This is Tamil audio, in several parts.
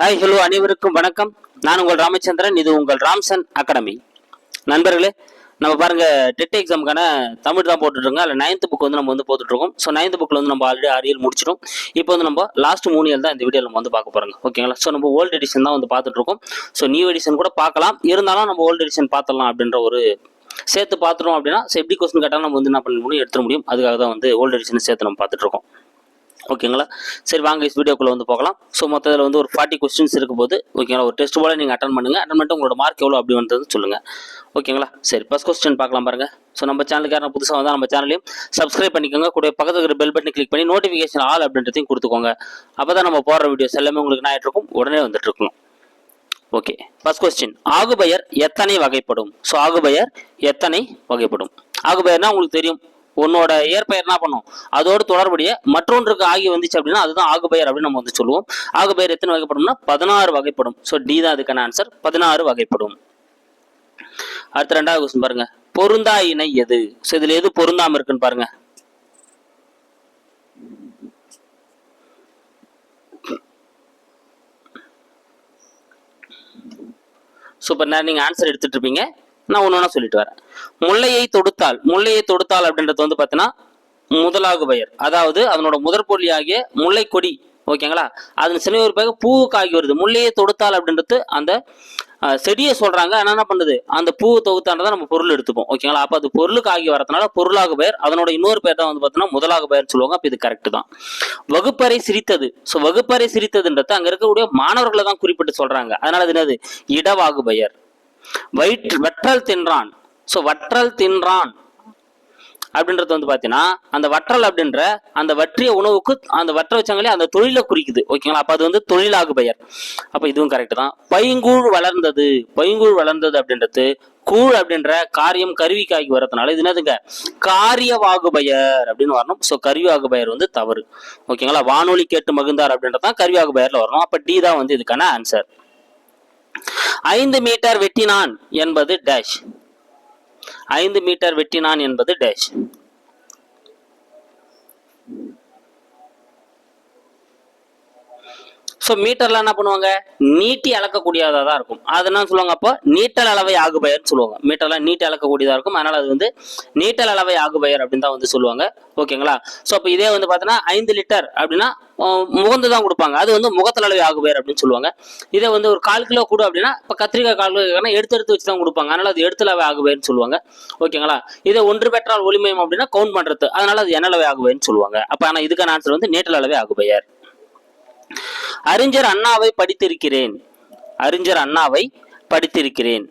ஹாய் ஹலோ அனைவருக்கும் வணக்கம். நான் உங்கள் ராமச்சந்திரன் இது உங்கள் ராம்சன் அகாடமி. நண்பர்களே நம்ம பாருங்க டெட் எக்ஸாமுக்கான தமிழ் தான் போட்டுட்ருக்கோம். அதில் நைன்த் புக் வந்து நம்ம வந்து போட்டுட்ருக்கோம். ஸோ நைன்த் புக்கில் வந்து நம்ம ஆல்ரெடி அரியல் முடிச்சிடும் இப்போ வந்து நம்ம லாஸ்ட் மூணு இயல் தான் இந்த வீடியோ நம்ம வந்து பார்க்க போகிறோங்க ஓகேங்களா ஸோ நம்ம ஓல்டு எடிஷன் தான் வந்து பார்த்துட்ருக்கோம். ஸோ நியூ எடிஷன் கூட பார்க்கலாம். இருந்தாலும் நம்ம ஓல்டு எடிஷன் பார்த்துடலாம் அப்படின்ற ஒரு சேர்த்து பார்த்துட்டோம் அப்படின்னா ஸோ எப்படி கொஸ்டின் கேட்டாலும் நம்ம வந்து என்ன பண்ண முடியும்? எடுத்துட முடியும். அதுக்காக தான் வந்து ஓல்டு எடிஷன் சேர்த்து நம்ம பார்த்துட்ருக்கோம். ஓகேங்களா? சரி வாங்க இஸ் வீடியோக்குள்ளே வந்து போகலாம். ஸோ மொத்தத்தில் வந்து ஒரு ஃபார்ட்டி கொஸ்டின்ஸ் இருக்கும்போது ஓகேங்களா ஒரு டெஸ்ட் போல நீங்கள் அட்டன் பண்ணுங்க. அட்டன் பண்ணிட்டு உங்களோட மார்க் எவ்வளோ அப்படி வந்தது சொல்லுங்கள் ஓகேங்களா? சரி ஃபஸ்ட் கொஸ்டின் பார்க்கலாம் பாருங்க. ஸோ நம்ம சேனலுக்கு யாரும் புதுசாக வந்தால் நம்ம சேனலையும் சப்ஸ்கிரைப் பண்ணிக்கோங்க. கூட பக்கத்துல இருக்கிற பெல் பட்டனை கிளிக் பண்ணி நோட்டிஃபிகேஷன் ஆல் அப்படின்றதையும் கொடுத்துக்கோங்க. அப்போ தான் நம்ம போடுற வீடியோஸ் எல்லாமே உங்களுக்கு நான் இருக்கும் உடனே வந்துட்டுருக்கணும் ஓகே ஃபர்ஸ்ட் கொஸ்டின் ஆகுபெயர் எத்தனை வகைப்படும்? ஸோ ஆகுபெயர் எத்தனை வகைப்படும்? ஆகுபெயர்னா உங்களுக்கு தெரியும். உன்னோட இயற்பெயர் என்ன பண்ணும்? அதோடு தொடர்புடைய மற்றொன்றுக்கு ஆகி வந்துச்சு அப்படின்னா அதுதான் ஆகுபெயர் அப்படின்னு நம்ம வந்து சொல்லுவோம். ஆகுபெயர் எத்தனை வகைப்படும்னா பதினாறு வகைப்படும். ஸோ டி தான் அதுக்கான ஆன்சர் பதினாறு வகைப்படும். அடுத்த ரெண்டாவது கொஸ்டின் பாருங்க. பொருந்தா இணை எது? ஸோ இதுல எது பொருந்தாம இருக்குன்னு பாருங்க. சூப்பர் நேரம் நீங்கள் ஆன்சர் எடுத்துட்டு இருப்பீங்க. நான் ஒன்று ஒன்றா சொல்லிட்டு வரேன். முல்லையை தொடுத்தால் முல்லையை தொடுத்தால் அப்படின்றது வந்து பார்த்தீங்கன்னா முதலாகு பெயர் அதாவது அதனோட முதற் பொருளியாகிய முல்லை கொடி ஓகேங்களா? அதன் சினை ஒரு பேக பூவுக்காகி வருது. முல்லையை தொடுத்தால் அப்படின்றது அந்த செடியை சொல்றாங்க. ஆனால் என்ன பண்ணுது? அந்த பூ தொகுத்தான்றதை நம்ம பொருள் எடுத்துப்போம். ஓகேங்களா? அப்போ அது பொருளுக்கு ஆகி வரதுனால பொருளாக பெயர் அதனோட இன்னொரு பேர் தான் வந்து பார்த்தோன்னா முதலாக பெயர்னு சொல்லுவாங்க. அப்போ இது கரெக்ட் தான். வகுப்பறை சிரித்தது. ஸோ வகுப்பறை சிரித்ததுன்றது அங்கே இருக்கக்கூடிய மாணவர்களை தான் குறிப்பிட்டு சொல்றாங்க. அதனால அது என்னது? இடவாகு பெயர் வயிற்று வற்றல் தின்றான். ஸோ வற்றல் தின்றான். அப்படின்றது வந்து பார்த்தீங்கன்னா அந்த வற்றல் அப்படின்ற அந்த வற்றிய உணவுக்கு அந்த வற்ற வச்சாங்களே அந்த தொழிலை குறிக்குது. ஓகேங்களா? அப்போ அது வந்து தொழிலாகு பெயர். அப்போ இதுவும் கரெக்ட் தான். பைங்கூழ் வளர்ந்தது. பைங்கூழ் வளர்ந்தது அப்படின்றது கூழ் அப்படின்ற காரியம் கருவிக்காகி வரதுனால இது என்னதுங்க? காரியவாகு பெயர் அப்படின்னு வரணும். ஸோ கருவியாகு பெயர் வந்து தவறு. ஓகேங்களா? வானொலி கேட்டு மகிழ்ந்தார் அப்படின்றது தான் கருவியாகு பெயரில் வரணும். அப்போ டி தான் வந்து இதுக்கான ஆன்சர் ஐந்து மீட்டர் வெட்டினான் என்பது டேஷ் ஐந்து மீட்டர் வெட்டினான் என்பது டேஷ் ஸோ மீட்டர்ல என்ன பண்ணுவாங்க? நீட்டி அளக்கக்கூடியதாக தான் இருக்கும். அது என்ன சொல்லுவாங்க அப்போ? நீட்டல் அளவை ஆகுபெயர்னு சொல்லுவாங்க. மீட்டர்ல நீட்டி அளக்கக்கூடியதாக இருக்கும். அதனால அது வந்து நீட்டல் அளவை ஆகுபெயர் அப்படின்னு தான் வந்து சொல்லுவாங்க. ஓகேங்களா ஸோ அப்போ இதே வந்து பார்த்தோன்னா ஐந்து லிட்டர் அப்படின்னா முகந்து தான் கொடுப்பாங்க. அது வந்து முகத்தல் அளவை அப்படின்னு சொல்லுவாங்க. இதே வந்து ஒரு கால் கிலோ கூட அப்படின்னா இப்போ கத்திரிக்காய் கால் கிலோ எடுத்து எடுத்து வச்சு தான் கொடுப்பாங்க. அதனால அது எடுத்தளவை ஆகுபெயர்னு சொல்லுவாங்க. ஓகேங்களா இதே ஒன்று பெற்றால் ஒளிமயம் அப்படின்னா கவுண்ட் பண்ணுறது அதனால அது எண்ணளவை ஆகுபெயர்னு சொல்லுவாங்க. அப்போ ஆனால் இதுக்கான ஆன்சர் வந்து நீட்டல் அளவை ஆகுபெயர். அறிஞர் அண்ணாவை படித்திருக்கிறேன். அறிஞர் அண்ணாவை படித்திருக்கிறேன்.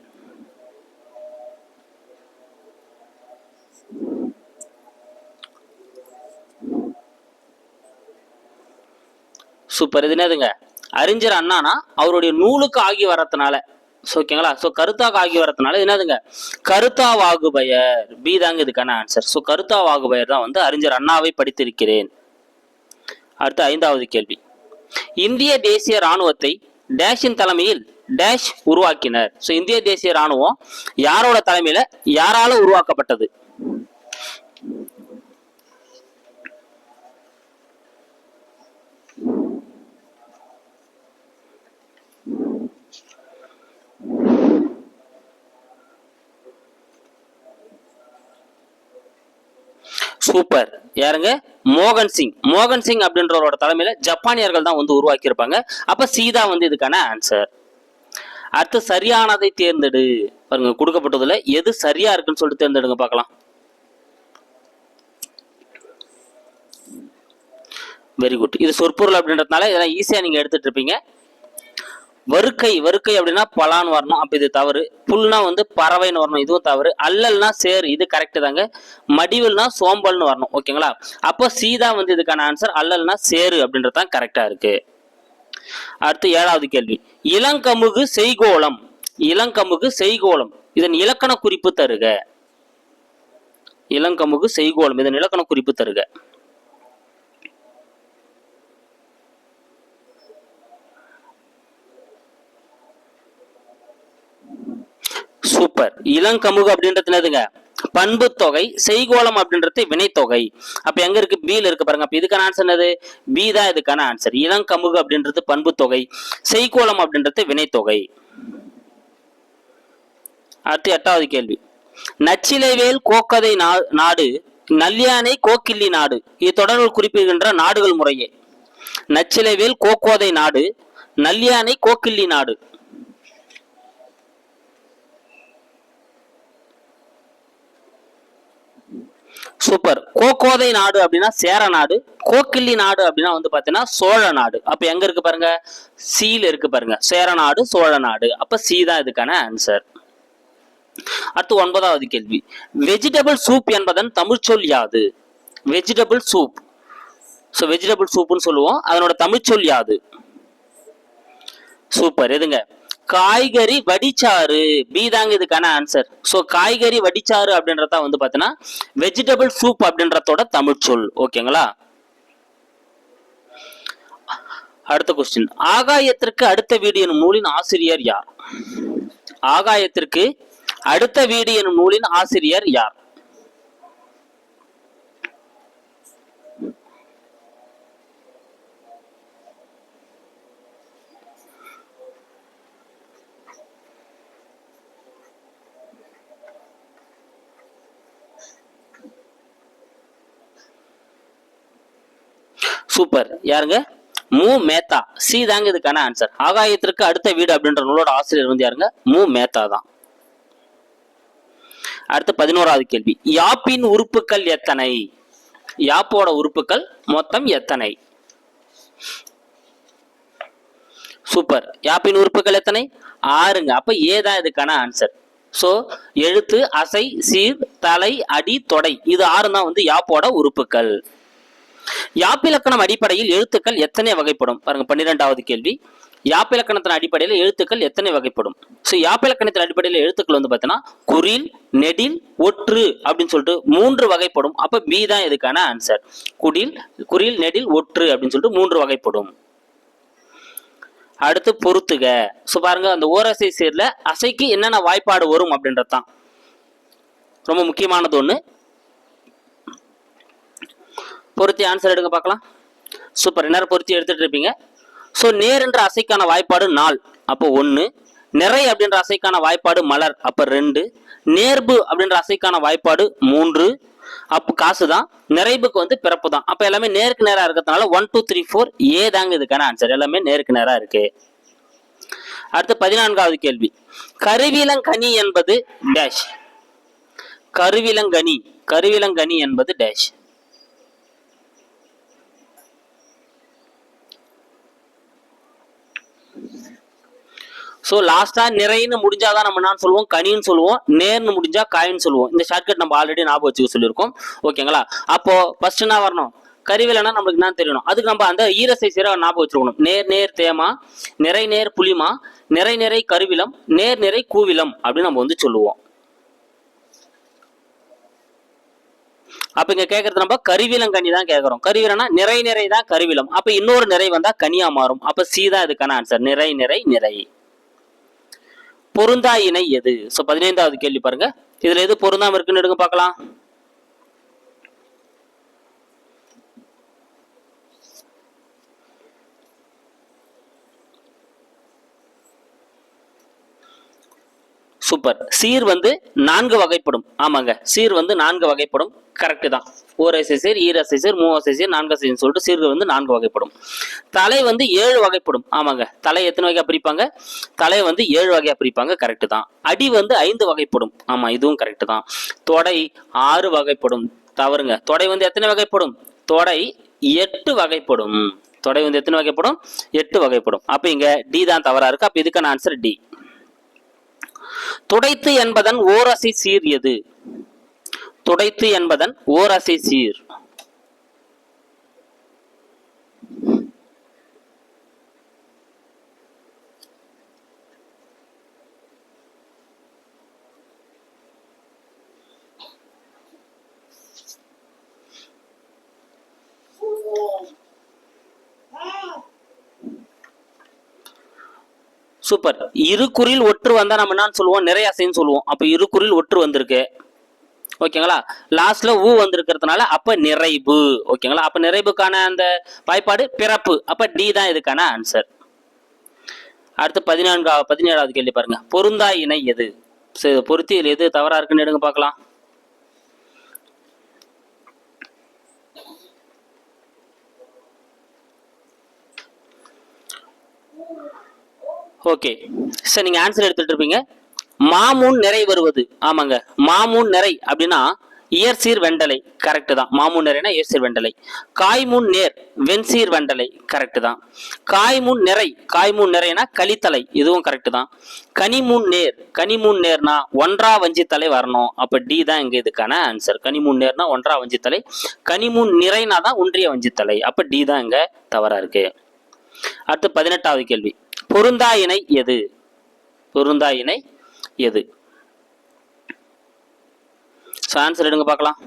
சூப்பர். இது என்னதுங்க? அறிஞர் அண்ணானா? அவருடைய நூலுக்கு ஆகி வரத்தினால. ஓகேங்களா ஸோ கருத்தாக ஆகி வரதுனால என்னதுங்க? கருத்தா வாகுபயர் பி தாங்க இதுக்கான ஆன்சர் ஸோ கருத்தா வாகுபயர் தான் வந்து அறிஞர் அண்ணாவை படித்திருக்கிறேன். அடுத்து ஐந்தாவது கேள்வி. இந்திய தேசிய ராணுவத்தை டேஷின் தலைமையில் டேஷ் உருவாக்கினர். ஸோ இந்திய தேசிய ராணுவம் யாரோட தலைமையில? யாரால உருவாக்கப்பட்டது? சூப்பர். யாருங்க? மோகன் சிங். மோகன் சிங் அப்படின்றவரோட தலைமையில ஜப்பானியர்கள் தான் வந்து உருவாக்கியிருப்பாங்க. அப்ப சீதா வந்து இதுக்கான ஆன்சர் அடுத்து சரியானதை தேர்ந்தெடு. பாருங்க கொடுக்கப்பட்டதுல எது சரியா இருக்குன்னு சொல்லிட்டு தேர்ந்தெடுங்க பார்க்கலாம். வெரி குட் இது சொற்பொருள் அப்படின்றதுனால இதெல்லாம் ஈஸியா நீங்க எடுத்துட்டு இருப்பீங்க. வறுக்கை வறுக்கை அப்படின்னா பலான்னு வரணும். அப்போ இது தவறு. புல்னா வந்து பறவைன்னு வரணும். இதுவும் தவறு. அல்லல்னா சேர் இது கரெக்டு தாங்க. மடிவல்னா சோம்பல்னு வரணும். ஓகேங்களா? அப்போ சீதா வந்து இதுக்கான ஆன்சர் அல்லல்னா சேரு அப்படின்றது தான் கரெக்டாக இருக்கு. அடுத்து ஏழாவது கேள்வி. இளங்கமுகு செய்கோளம். இளங்கமுகு செய்கோளம். இதன் இலக்கண குறிப்பு தருக. இளங்கமுகு செய்கோளம். இதன் இலக்கண குறிப்பு தருக. சூப்பர். இளங்கமுகு அப்படின்றது என்னதுங்க பண்பு தொகை செய்கோளம் அப்படின்றது வினைத்தொகை அப்ப எங்க இருக்கு? பில இருக்கு பாருங்க. அப்ப இதுக்கான ஆன்சர் என்னது? பி தான் இதுக்கான ஆன்சர் இளங்கமுகு அப்படின்றது பண்பு தொகை செய்கோளம் அப்படின்றது வினைத்தொகை அடுத்து எட்டாவது கேள்வி. நச்சிலைவேல் கோக்கதை நாடு நல்யானை கோக்கில்லி நாடு. இது தொடர்பில் குறிப்பிடுகின்ற நாடுகள் முறையே. நச்சிலைவேல் கோக்கோதை நாடு நல்யானை கோக்கில்லி நாடு. சூப்பர் கோகோதை நாடு அப்படின்னா சேர நாடு. கோக்கிள்ளி நாடு அப்படின்னா வந்து பாத்தீங்கன்னா சோழ நாடு. அப்ப எங்க இருக்கு பாருங்க? சீல இருக்கு பாருங்க. சேர நாடு சோழ நாடு. அப்ப சி தான் இதுக்கான ஆன்சர் அடுத்து ஒன்பதாவது கேள்வி. வெஜிடபிள் சூப் என்பதன் தமிழ்ச்சொல் யாது? வெஜிடபிள் சூப் ஸோ வெஜிடபிள் சூப்னு சொல்லுவோம். அதனோட தமிழ்ச்சொல் யாது? சூப்பர் எதுங்க? காய்கறி வடிச்சாறு. பி தாங்க இதுக்கான ஆன்சர் ஸோ காய்கறி வடிச்சாறு அப்படின்றத வந்து பார்த்தீங்கன்னா வெஜிடபிள் சூப் அப்படின்றதோட தமிழ்ச்சொல் ஓகேங்களா அடுத்த கொஸ்டின் ஆகாயத்திற்கு அடுத்த வீடு எனும் நூலின் ஆசிரியர் யார்? ஆகாயத்திற்கு அடுத்த வீடு எனும் நூலின் ஆசிரியர் யார்? சூப்பர். யாருங்க? மு. மேத்தா. சி தாங்க இதுக்கான ஆன்சர் ஆகாயத்திற்கு அடுத்த வீடு அப்படின்ற நூலோட ஆசிரியர் வந்து யாருங்க? மு. மேத்தா தான். அடுத்து பதினோராவது கேள்வி. யாப்பின் உறுப்புகள் எத்தனை? யாப்போட உறுப்புகள் மொத்தம் எத்தனை? சூப்பர். யாப்பின் உறுப்புகள் எத்தனை? ஆறுங்க. அப்ப ஏ தான் இதுக்கான ஆன்சர் சோ எழுத்து அசை சீர் தலை அடி தொடை. இது ஆறு தான் வந்து யாப்போட உறுப்புகள். யாப்பிலக்கணம் அடிப்படையில் எழுத்துக்கள் எத்தனை வகைப்படும்? பாருங்க பன்னிரெண்டாவது கேள்வி. யாப்பிலக்கணத்தின் அடிப்படையில் எழுத்துக்கள் எத்தனை வகைப்படும்? ஸோ யாப்பிலக்கணத்தின் அடிப்படையில் எழுத்துக்கள் வந்து பார்த்தீங்கன்னா குறில் நெடில் ஒற்று அப்படின்னு சொல்லிட்டு மூன்று வகைப்படும். அப்ப பி தான் இதுக்கான ஆன்சர் குடில் குறில் நெடில் ஒற்று அப்படின்னு சொல்லிட்டு மூன்று வகைப்படும். அடுத்து பொறுத்துக. ஸோ பாருங்க அந்த ஓரசை சேர்ல அசைக்கு என்னென்ன வாய்ப்பாடு வரும் அப்படின்றது தான் ரொம்ப முக்கியமானது ஒன்று பொருத்தி ஆன்சர் எடுங்க பார்க்கலாம். சூப்பர் நேரம் பொருத்தி எடுத்துட்டு இருப்பீங்க. ஸோ நேர் என்ற அசைக்கான வாய்ப்பாடு நாள். அப்போ ஒன்று நிறை அப்படின்ற அசைக்கான வாய்ப்பாடு மலர். அப்போ ரெண்டு. நேர்பு அப்படின்ற அசைக்கான வாய்ப்பாடு மூன்று. அப்போ காசு தான் நிறைவுக்கு வந்து பிறப்பு தான் அப்போ எல்லாமே நேருக்கு நேராக இருக்கிறதுனால one two three four A தாங்க இதுக்கான ஆன்சர் எல்லாமே நேருக்கு நேராக இருக்கு. அடுத்து பதினான்காவது கேள்வி. கருவிலங்கனி என்பது டேஷ் கருவிலங்கனி. கருவிலங்கனி என்பது டேஷ் ஸோ லாஸ்டா நிறைன்னு முடிஞ்சாதான் நம்ம என்ன சொல்லுவோம்? கனின்னு சொல்லுவோம். நேர்னு முடிஞ்சா காயின்னு சொல்லுவோம். இந்த ஷார்ட்கட் நம்ம ஆல்ரெடி ஞாபகம் வச்சுக்க சொல்லியிருக்கோம். ஓகேங்களா அப்போ ஃபர்ஸ்ட் என்ன வரணும்? கருவிலனா நம்மளுக்கு என்ன தெரியணும். அதுக்கு நம்ம அந்த ஈரசை சீராக ஞாபகம் வச்சுக்கணும் நேர் நேர் தேமா நிறை நேர் புலிமா நிறை நிறை கருவிலம் நேர் நிறை கூவிலம் அப்படின்னு நம்ம வந்து சொல்லுவோம். அப்ப இங்க கேக்குறது நம்ம கருவிலம் கனி தான் கேக்குறோம். கருவிலனா நிறை நிறை தான் கருவிலம். அப்ப இன்னொரு நிறை வந்தா கனியா மாறும். அப்ப சீதா தான் இதுக்கான ஆன்சர் நிறை நிறை நிறை. பொருந்தா இணை எது? சோ பதினைந்தாவது கேள்வி பாருங்க. இதுல எது பொருந்தாம இருக்குன்னு எடுங்க பார்க்கலாம். சூப்பர் சீர் வந்து நான்கு வகைப்படும். ஆமாங்க. சீர் வந்து நான்கு வகைப்படும். கரெக்டு தான். ஓரசை சீர் ஈரசை சீர் மூவசை சீர் நான்கசைன்னு சொல்லிட்டு சீர்கள் வந்து நான்கு வகைப்படும். தலை வந்து ஏழு வகைப்படும். ஆமாங்க. தலை எத்தனை வகையாக பிரிப்பாங்க? தலை வந்து ஏழு வகையாக பிரிப்பாங்க. கரெக்டு தான். அடி வந்து ஐந்து வகைப்படும். ஆமாம் இதுவும் கரெக்டு தான். தொடை ஆறு வகைப்படும். தவறுங்க. தொடை வந்து எத்தனை வகைப்படும்? தொடை எட்டு வகைப்படும். தொடை வந்து எத்தனை வகைப்படும்? எட்டு வகைப்படும். அப்போ இங்கே டி தான் தவறாக இருக்குது அப்போ இதுக்கான ஆன்சர் டி துடைத்து என்பதன் ஓரசை சீர் எது? துடைத்து என்பதன் ஓரசை சீர். சூப்பர் இரு ஒற்று வந்தா நம்ம என்னன்னு சொல்லுவோம்? நிறைய அசைன்னு சொல்லுவோம். அப்ப இரு ஒற்று வந்திருக்கு. ஓகேங்களா? லாஸ்ட்ல ஊ வந்திருக்கிறதுனால அப்ப நிறைவு. ஓகேங்களா? அப்ப நிறைவுக்கான அந்த வாய்ப்பாடு பிறப்பு. அப்ப டி தான் இதுக்கான ஆன்சர் அடுத்து பதினான்கா பதினேழாவது கேள்வி பாருங்க. பொருந்தா இணை எது? சரி, பொருத்தி எது தவறா இருக்குன்னு எடுங்க பார்க்கலாம். ஓகே சார் நீங்கள் ஆன்சர் எடுத்துகிட்டு இருப்பீங்க. மாமூன் நிறை வருவது. ஆமாங்க. மாமூன் நிறை அப்படின்னா இயற்சீர் வெண்டலை. கரெக்டு தான். மாமூன் நிறைனா இயற்சீர் வெண்டலை. காய்முன் நேர் வெண்சீர் வெண்டலை. கரெக்டு தான். காய்முன் நிறை காய்முன் நிறைனா கலித்தலை. இதுவும் கரெக்டு தான். கனிமுன் நேர். கனிமுன் நேர்னா ஒன்றா வஞ்சித்தலை வரணும். அப்போ டி தான் இங்கே இதுக்கான ஆன்சர் கனிமுன் நேர்னா ஒன்றா வஞ்சித்தலை கனிமுன் நிறைனா தான் ஒன்றிய வஞ்சித்தலை அப்போ டி தான் இங்கே தவறாக இருக்கு. அடுத்து பதினெட்டாவது கேள்வி. பொருந்தா இணை எது? பொருந்தா இணை எது? ஸோ ஆன்சர் எடுங்க பார்க்கலாம்.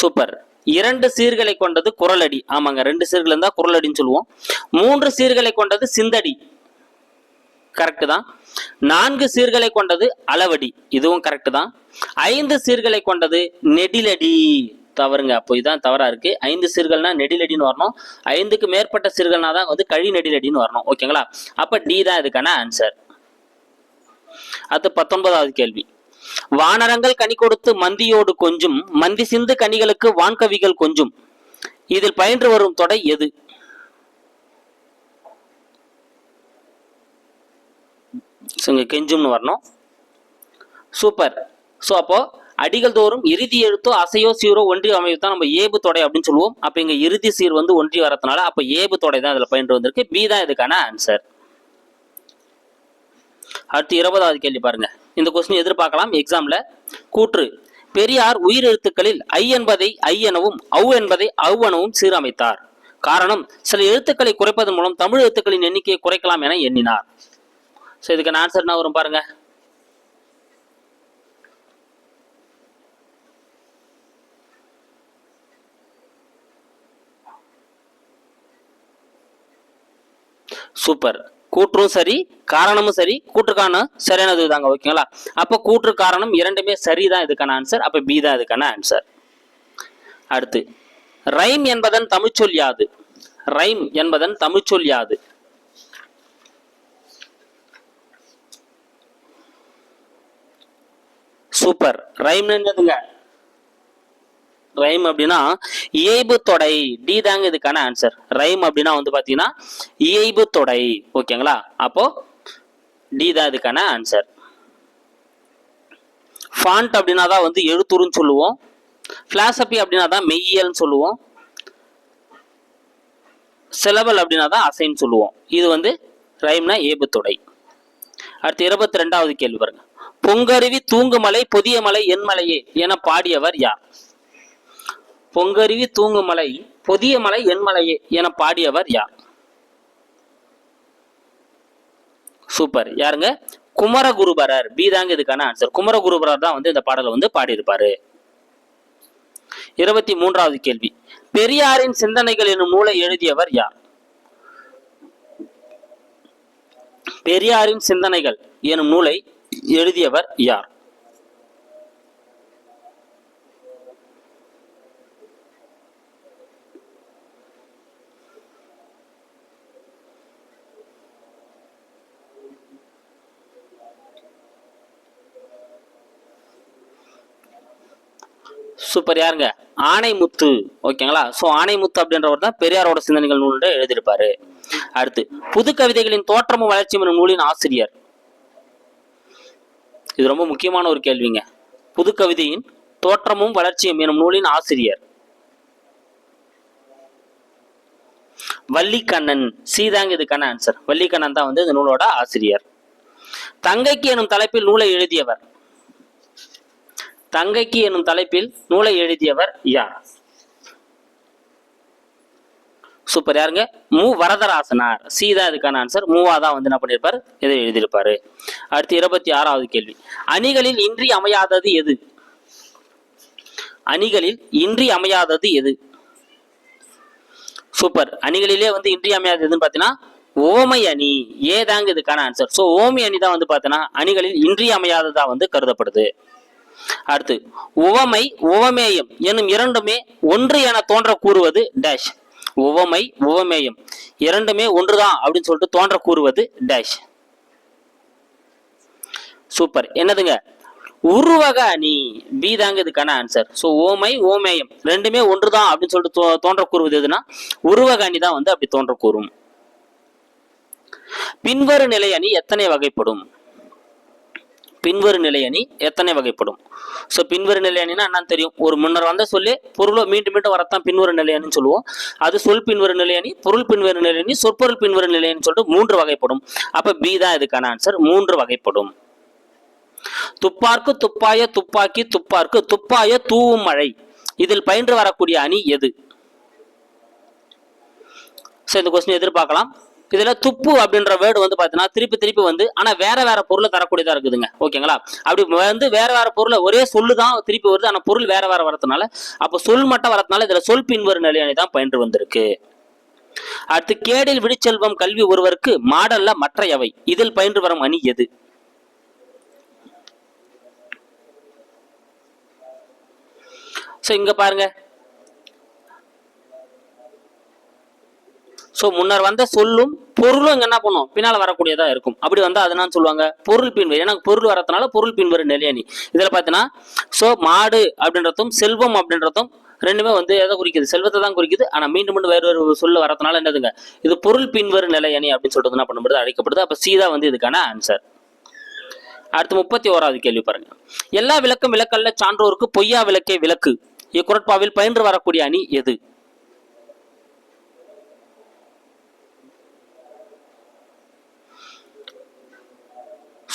சூப்பர் இரண்டு சீர்களை கொண்டது குரலடி. ஆமாங்க ரெண்டு சீர்கள் இருந்தா குரலடின்னு சொல்லுவோம். மூன்று சீர்களை கொண்டது சிந்தடி. கரெக்டு தான். நான்கு சீர்களை கொண்டது அளவடி. இதுவும் கரெக்டு தான். ஐந்து சீர்களை கொண்டது நெடிலடி. தவறுங்க. அப்போ இதுதான் தவறாக இருக்கு. ஐந்து சிறுகள்னா நெடிலடின்னு வரணும். ஐந்துக்கு மேற்பட்ட சிறுகள்னா தான் வந்து கழி நெடிலடின்னு வரணும். ஓகேங்களா? அப்போ டி தான் இதுக்கான ஆன்சர் அடுத்து பத்தொன்பதாவது கேள்வி. வானரங்கள் கனி கொடுத்து மந்தியோடு கொஞ்சும் மந்தி சிந்து கனிகளுக்கு வான்கவிகள் கொஞ்சும். இதில் பயின்று வரும் தொடை எது? கெஞ்சும்னு வரணும். சூப்பர். ஸோ அப்போ அடிகள் தோறும் இறுதி எழுத்தோ அசையோ சீரோ ஒன்றிய அமைவு தான் நம்ம ஏபு தொடை அப்படின்னு சொல்லுவோம். அப்ப இங்க இறுதி சீர் வந்து ஒன்றி வரதுனால அப்ப ஏபு தொடை தான் இதுல பயின்று வந்திருக்கு. பி தான் இதுக்கான ஆன்சர் அடுத்து இருபதாவது கேள்வி பாருங்க. இந்த கொஸ்டின் எதிர்பார்க்கலாம். எக்ஸாம்ல கூற்று. பெரியார் உயிர் எழுத்துக்களில் ஐ என்பதை ஐ எனவும் ஔ என்பதை அவு எனவும் சீரமைத்தார். காரணம் சில எழுத்துக்களை குறைப்பதன் மூலம் தமிழ் எழுத்துக்களின் எண்ணிக்கையை குறைக்கலாம் என எண்ணினார். ஸோ இதுக்கான ஆன்சர் என்ன வரும் பாருங்க. சூப்பர். கூற்றும் சரி காரணமும் சரி கூற்றுக்கான சரியானது தாங்க ஓகேங்களா? அப்போ கூற்று காரணம் இரண்டுமே சரிதான் இதுக்கான ஆன்சர் அப்போ பி தான் இதுக்கான ஆன்சர் அடுத்து ரைம் என்பதன் தமிழ்ச்சொல் யாது? ரைம் என்பதன் தமிழ்ச்சொல் யாது? சூப்பர். ரைம் என்னதுங்க? ரைம் அப்படின்னா இயைபு தொடை. டி தாங்க இதுக்கான ஆன்சர் ரைம் அப்படின்னா வந்து பார்த்தீங்கன்னா இயைபு தொடை. ஓகேங்களா? அப்போ டி தான் இதுக்கான ஆன்சர் ஃபாண்ட் அப்படின்னா தான் வந்து எழுத்துருன்னு சொல்லுவோம். பிளாசபி அப்படின்னா தான் மெய்யியல்னு சொல்லுவோம். சிலபல் அப்படின்னா தான் அசைன்னு சொல்லுவோம். இது வந்து ரைம்னா ஏபு தொடை. அடுத்து இருபத்தி ரெண்டாவது கேள்வி பாருங்க. பொங்கருவி தூங்குமலை புதிய மலை என் மலையே என பாடியவர் யார்? பொங்கருவி தூங்குமலை புதிய மலை என்மலையே என பாடியவர் யார்? சூப்பர். யாருங்க? குமரகுருபரர். பி தாங்க இதுக்கான ஆன்சர் குமரகுருபரர் தான் வந்து இந்த பாடலை வந்து பாடியிருப்பாரு. இருபத்தி மூன்றாவது கேள்வி. பெரியாரின் சிந்தனைகள் என்னும் நூலை எழுதியவர் யார்? பெரியாரின் சிந்தனைகள் எனும் நூலை எழுதியவர் யார்? சூப்பர். யாருங்க? ஆணைமுத்து ஓகேங்களா? ஸோ ஆணைமுத்து அப்படின்றவர் தான் பெரியாரோட சிந்தனைகள் நூல்ல எழுதியிருப்பாரு. அடுத்து புது கவிதைகளின் தோற்றமும் வளர்ச்சியும் எனும் நூலின் ஆசிரியர். இது ரொம்ப முக்கியமான ஒரு கேள்விங்க. புது கவிதையின் தோற்றமும் வளர்ச்சியும் எனும் நூலின் ஆசிரியர். வள்ளிக்கண்ணன். சீதாங்க இதுக்கான ஆன்சர் வள்ளிக்கண்ணன் தான் வந்து இந்த நூலோட ஆசிரியர். தங்கைக்கு எனும் தலைப்பில் நூலை எழுதியவர். தங்கைக்கு எனும் தலைப்பில் நூலை எழுதியவர் யார்? சூப்பர். யாருங்க? மு. வரதராசனார். சீதா இதுக்கான ஆன்சர் மூவா தான் வந்து என்ன பண்ணியிருப்பார் இதை எழுதியிருப்பாரு. அடுத்து இருபத்தி ஆறாவது கேள்வி. அணிகளில் இன்றி அமையாதது எது? அணிகளில் இன்றி அமையாதது எது? சூப்பர். அணிகளிலே வந்து இன்றி அமையாதது எதுன்னு பார்த்தீங்கன்னா ஓமை அணி. ஏதாங்க இதுக்கான ஆன்சர் ஸோ ஓமை அணி தான் வந்து பார்த்தீங்கன்னா அணிகளில் இன்றி அமையாததாக வந்து கருதப்படுது. அடுத்து உவமை உவமேயம் எனும் இரண்டுமே ஒன்று என தோன்ற கூறுவது டேஷ் உவமை உவமேயம் இரண்டுமே ஒன்றுதான் அப்படின்னு சொல்லிட்டு தோன்ற கூறுவது டேஷ் சூப்பர் என்னதுங்க? உருவக அணி பி தாங்க இதுக்கான ஆன்சர் ஸோ ஓமை ஓமேயம் ரெண்டுமே ஒன்றுதான் அப்படின்னு சொல்லிட்டு தோ- தோன்ற கூறுவது எதுனா உருவக அணி தான் வந்து அப்படி தோன்ற கூறும் பின்வரும் நிலை அணி எத்தனை வகைப்படும்? பின்வரும் நிலை அணி எத்தனை வகைப்படும்? ஸோ பின்வரும் நிலை என்னன்னு தெரியும். ஒரு முன்னர் வந்த சொல்லி பொருளோ மீண்டும் மீண்டும் வரத்தான் பின்வரும் நிலை அணின்னு சொல்லுவோம். அது சொல் பின்வரு நிலை அணி பொருள் பின்வரும் நிலை அணி சொற்பொருள் பின்வரு நிலை சொல்லிட்டு மூன்று வகைப்படும். அப்ப பி தான் இதுக்கான ஆன்சர் மூன்று வகைப்படும். துப்பார்க்கு துப்பாய துப்பாக்கி துப்பார்க்கு துப்பாய தூவும் மழை. இதில் பயின்று வரக்கூடிய அணி எது? ஸோ இந்த கொஸ்டின் எதிர்பார்க்கலாம். இதுல துப்பு அப்படின்ற வேர்டு வந்து பாத்தீங்கன்னா திருப்பி திருப்பி வந்து ஆனா வேற வேற பொருளை தரக்கூடியதா இருக்குதுங்க. ஓகேங்களா? அப்படி வந்து வேற வேற பொருளை ஒரே சொல்லு தான் திருப்பி வருது ஆனா பொருள் வேற வேற வரதுனால அப்போ சொல் மட்டும் வரதுனால இதுல சொல் பின்வரும் நிலையணி தான் பயின்று வந்திருக்கு. அடுத்து கேடில் விடிச்செல்வம் கல்வி ஒருவருக்கு மாடல்ல மற்றையவை இதில் பயின்று வரும் அணி எது? ஸோ இங்க பாருங்க. ஸோ முன்னர் வந்த சொல்லும் பொருளும் இங்கே என்ன பண்ணும்? பின்னால் வரக்கூடியதாக இருக்கும். அப்படி வந்தால் அதனால சொல்லுவாங்க? பொருள் பின்வரு ஏன்னா பொருள் வரதுனால பொருள் பின்வரு நிலையணி இதில் பார்த்தீங்கன்னா ஸோ மாடு அப்படின்றதும் செல்வம் அப்படின்றதும் ரெண்டுமே வந்து எதை குறிக்குது? செல்வத்தை தான் குறிக்குது. ஆனால் மீண்டும் மீண்டும் வேறு வேறு சொல்ல வரதுனால என்னதுங்க? இது பொருள் பின்வரும் நிலையணி அப்படின்னு சொல்லிட்டு என்ன பண்ணும்போது அழைக்கப்படுது. அப்போ சீதா வந்து இதுக்கான ஆன்சர் அடுத்து முப்பத்தி ஓராவது கேள்வி பாருங்க. எல்லா விளக்கும் விளக்கல்ல சான்றோருக்கு பொய்யா விளக்கே விளக்கு. இக்குரட்பாவில் பயின்று வரக்கூடிய அணி எது?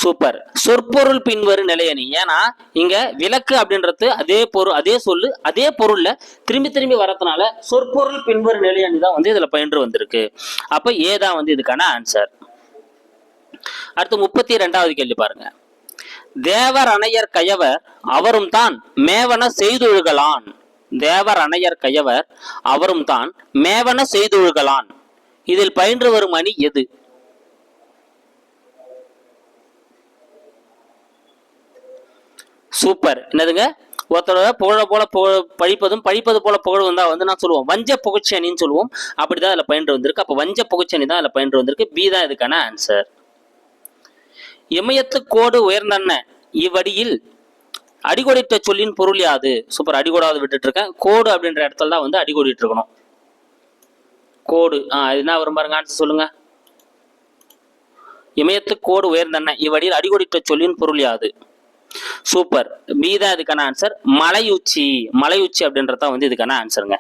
சூப்பர் சொற்பொருள் பின்வரும் நிலையணி. ஏன்னா இங்க விளக்கு அப்படின்றது அதே பொருள் அதே சொல்லு அதே பொருள்ல திரும்பி திரும்பி வரதுனால சொற்பொருள் பின்வரும் நிலையணி தான் வந்து இதுல பயின்று வந்திருக்கு. அப்ப ஏதான் வந்து இதுக்கான ஆன்சர் அடுத்து முப்பத்தி ரெண்டாவது கேள்வி பாருங்க. தேவர் அணையர் கயவர் அவரும் தான் மேவன செய்தொழுகலான். தேவர் அணையர் கயவர் அவரும் தான் மேவன செய்தொழுகலான். இதில் பயின்று வரும் அணி எது? சூப்பர். என்னதுங்க? ஒருத்தரோட புகழ போல புகழ பழிப்பதும் பழிப்பது போல புகழும் தான் வந்து நான் சொல்லுவோம். வஞ்ச புகழ்ச்சி அணின்னு சொல்லுவோம். அப்படிதான் அதுல பயின்று வந்திருக்கு. அப்ப வஞ்ச புகழ்ச்சி அணி தான் அதுல பயின்று வந்திருக்கு. பி தான் இதுக்கான ஆன்சர் இமயத்து கோடு உயர்ந்தன்ன இவ்வடியில் அடிகோடிட்ட சொல்லின் பொருள் யாது? சூப்பர். அடிகோடாவது விட்டுட்டு இருக்கேன் கோடு அப்படின்ற இடத்துல தான் வந்து அடிகோடிட்டு இருக்கணும் கோடு. ஆ இது என்ன வரும் பாருங்க ஆன்சர் சொல்லுங்க. இமயத்து கோடு உயர்ந்தன்ன இவ்வடியில் அடிகோடிட்ட சொல்லின் பொருள் யாது? சூப்பர் பி தான் இதுக்கான ஆன்சர் மலையுச்சி. மலையுச்சி அப்படின்றது தான் வந்து இதுக்கான ஆன்சருங்க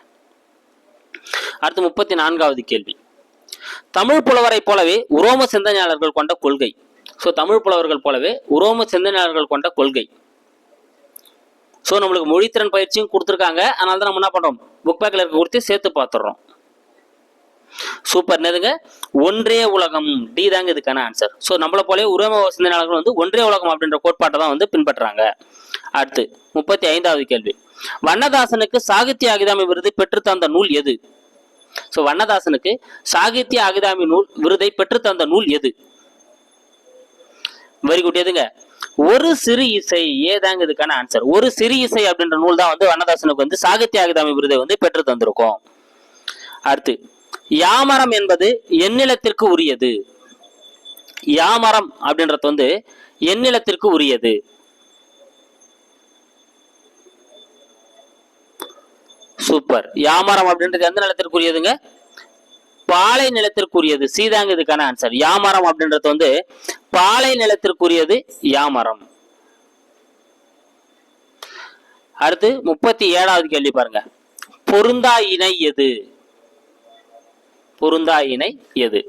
அடுத்து முப்பத்தி நான்காவது கேள்வி. தமிழ் புலவரை போலவே உரோம சிந்தனையாளர்கள் கொண்ட கொள்கை. ஸோ தமிழ் புலவர்கள் போலவே உரோம சிந்தனையாளர்கள் கொண்ட கொள்கை. ஸோ நம்மளுக்கு மொழித்திறன் பயிற்சியும் கொடுத்துருக்காங்க. அதனால தான் நம்ம என்ன பண்ணுறோம் புக் பேக்கில் இருக்க கொடுத்து சேர்த்து பார்த்துடுறோம். சூப்பர் என்னதுங்க? ஒன்றே உலகம். டி தாங்க இதுக்கான ஆன்சர் ஸோ நம்மளை போலே உரோம சிந்தனையாளர்கள் வந்து ஒன்றே உலகம் அப்படின்ற கோட்பாட்டை தான் வந்து பின்பற்றுறாங்க. அடுத்து முப்பத்தி ஐந்தாவது கேள்வி. வண்ணதாசனுக்கு சாகித்ய அகிதாமி விருது பெற்று தந்த நூல் எது? ஸோ வண்ணதாசனுக்கு சாகித்ய அகிதாமி நூல் விருதை பெற்றுத்தந்த நூல் எது? வெரி குட் எதுங்க? ஒரு சிறு இசை. ஏதாங்க இதுக்கான ஆன்சர் ஒரு சிறு இசை அப்படின்ற நூல் தான் வந்து வண்ணதாசனுக்கு வந்து சாகித்ய அகிதாமி விருதை வந்து பெற்று தந்திருக்கோம் அடுத்து யாமரம் என்பது எந்நிலத்திற்கு உரியது. யாமரம் அப்படின்றது வந்து எந்நிலத்திற்கு உரியது. சூப்பர். யாமரம் அப்படின்றது எந்த நிலத்திற்குரியதுங்க பாலை நிலத்திற்குரியது சீதாங்க இதுக்கான ஆன்சர் யாமரம் அப்படின்றது வந்து பாலை நிலத்திற்குரியது யாமரம். அடுத்து முப்பத்தி ஏழாவது கேள்வி பாருங்க. பொருந்தா இணை எது? பொருந்தா இணை எது?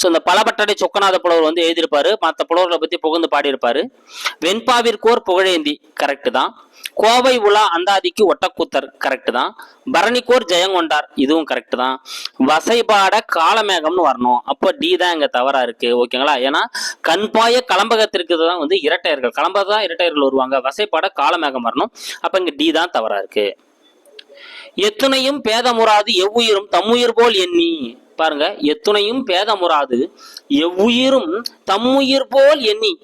ஸோ இந்த பலபட்டடை சொக்கநாத புலவர் வந்து எழுதியிருப்பாரு. மற்ற புலவர்களை பத்தி புகழ்ந்து பாடியிருப்பாரு. வெண்பாவிற்கோர் புகழேந்தி கரெக்டு தான். கோவை உலா அந்தாதிக்கு ஒட்டக்கூத்தர் கரெக்டு தான். பரணிக்கோர் ஜெயங்கொண்டார் இதுவும் கரெக்டு தான். வசைபாட காலமேகம்னு வரணும். அப்போ டி தான் இங்கே தவறா இருக்கு ஓகேங்களா ஏன்னா கண்பாய கலம்பகத்திற்கு தான் வந்து இரட்டையர்கள் கலம்பகம் தான் இரட்டையர்கள் வருவாங்க. வசைபாட காலமேகம் வரணும். அப்போ இங்கே டி தான் தவறா இருக்கு. எத்துணையும் பேதமுறாது எவ்வுயிரும் தம்முயிர் போல் எண்ணி. பாருங்க எத்துணையும் பேதமுறாது எவ்வுயிரும் தம்முயிர் போல் எண்ணி.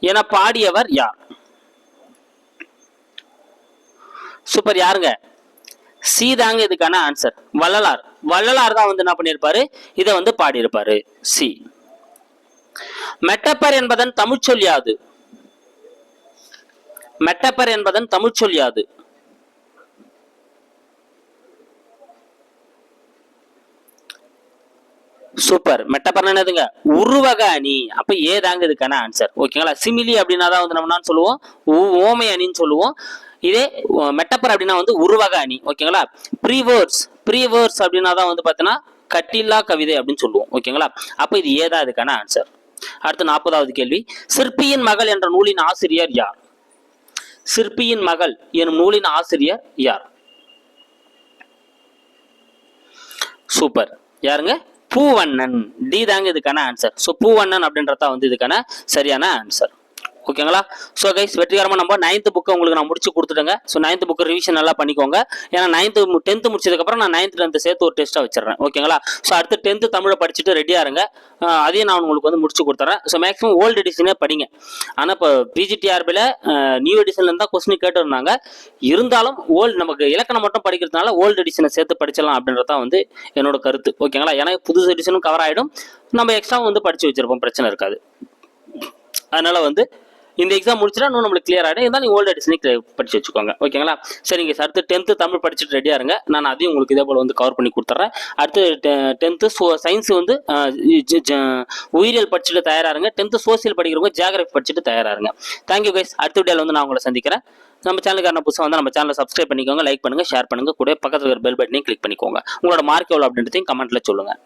என பாடியவர் யார்? சூப்பர் யாருங்க? சி தாங்க இதுக்கான ஆன்சர் வள்ளலார். வள்ளலார் தான் வந்து என்ன பண்ணியிருப்பாரு? இதை வந்து பாடியிருப்பாரு. சி. மெட்டப்பர் என்பதன் தமிழ்ச்சொல்யாது மெட்டப்பர் என்பதன் தமிழ்ச்சொல் சூப்பர். மெட்டப்பர்னா என்னதுங்க உருவக அணி அப்ப ஏதாங்க இதுக்கான ஆன்சர் ஓகேங்களா? சிமிலி அப்படின்னா தான் வந்து நம்ம சொல்லுவோம்? ஓமை அணின்னு சொல்லுவோம். இதே மெட்டப்பர் அப்படின்னா வந்து உருவக அணி ஓகேங்களா? ப்ரீவேர்ட்ஸ். ப்ரீவேர்ட்ஸ் அப்படின்னா தான் வந்து பார்த்தீங்கன்னா கட்டில்லா கவிதை அப்படின்னு சொல்லுவோம். ஓகேங்களா? அப்போ இது ஏதா இதுக்கான ஆன்சர் அடுத்து நாற்பதாவது கேள்வி. சிற்பியின் மகள் என்ற நூலின் ஆசிரியர் யார்? சிற்பியின் மகள் எனும் நூலின் ஆசிரியர் யார்? சூப்பர். யாருங்க? பூவண்ணன். டி தாங்க இதுக்கான ஆன்சர் ஸோ பூவண்ணன் அப்படின்றதான் வந்து இதுக்கான சரியான ஆன்சர் ஓகேங்களா ஸோ கைஸ் வெற்றிகரமாக நம்ம நைன்த் புக்கை உங்களுக்கு நான் முடிச்சு கொடுத்துட்டேங்க. ஸோ நைன்த் புக்கு ரிவிஷன் நல்லா பண்ணிக்கோங்க. ஏன்னா நைன்த்து டென்த்து முடிச்சதுக்கப்புறம் நான் நைன்த் டென்த்து சேர்த்து ஒரு டெஸ்ட்டாக வச்சிடறேன். ஓகேங்களா ஸோ அடுத்து டென்த்து தமிழை படிச்சுட்டு ரெடியாக இருங்க. அதையும் நான் உங்களுக்கு வந்து முடிச்சு கொடுத்துறேன். ஸோ மேக்ஸிமம் ஓல்டு எடிஷனே படிங்க. ஆனால் இப்போ பிஜிடிஆர்பியில் நியூ எடிஷன்ல தான் கொஸ்டின் கேட்டுருந்தாங்க. இருந்தாலும் ஓல்டு நமக்கு இலக்கணம் மட்டும் படிக்கிறதுனால ஓல்டு எடிஷனை சேர்த்து படிச்சிடலாம் அப்படின்றது தான் வந்து என்னோட கருத்து. ஓகேங்களா ஏன்னா புதுசு எடிஷனும் கவர் ஆகிடும் நம்ம எக்ஸ்ட்ரா வந்து படித்து வச்சிருப்போம். பிரச்சனை இருக்காது. அதனால் வந்து இந்த எக்ஸாம் முடிச்சுட்டா இன்னும் நம்மளுக்கு கிளியர் ஆகிடும் இருந்தாலும் ஓல்டு எடிஷனே படிச்சு வச்சுக்கோங்க. ஓகேங்களா? சரிங்க சார் அடுத்து டென்த்து தமிழ் படிச்சுட்டு ரெடியாக இருங்க. நான் அதையும் உங்களுக்கு இதே போல் வந்து கவர் பண்ணி கொடுத்துட்றேன் அடுத்து டென்த்து சோ சயின்ஸ் வந்து ஜ- உயிரியல் படிச்சுட்டு தயாராக இருங்க. டென்த்து சோசியல் படிக்கிறவங்க ஜியாகிரபி படிச்சுட்டு தயாராக இருங்க. தேங்க்யூ கைஸ் அடுத்த வீடியோவில் வந்து நான் உங்களை சந்திக்கிறேன். நம்ம சேனலுக்கான புதுசாக வந்து நம்ம சேனலை சப்ஸ்கிரைப் பண்ணிக்கோங்க லைக் பண்ணுங்கள் ஷேர் பண்ணுங்க. கூட பக்கத்தில் இருக்கிற பெல் பட்டனையும் கிளிக் பண்ணிக்கோங்க. உங்களோட மார்க் எவ்வளோ அப்படின்றதையும் கமெண்ட்டில் சொல்லுங்கள்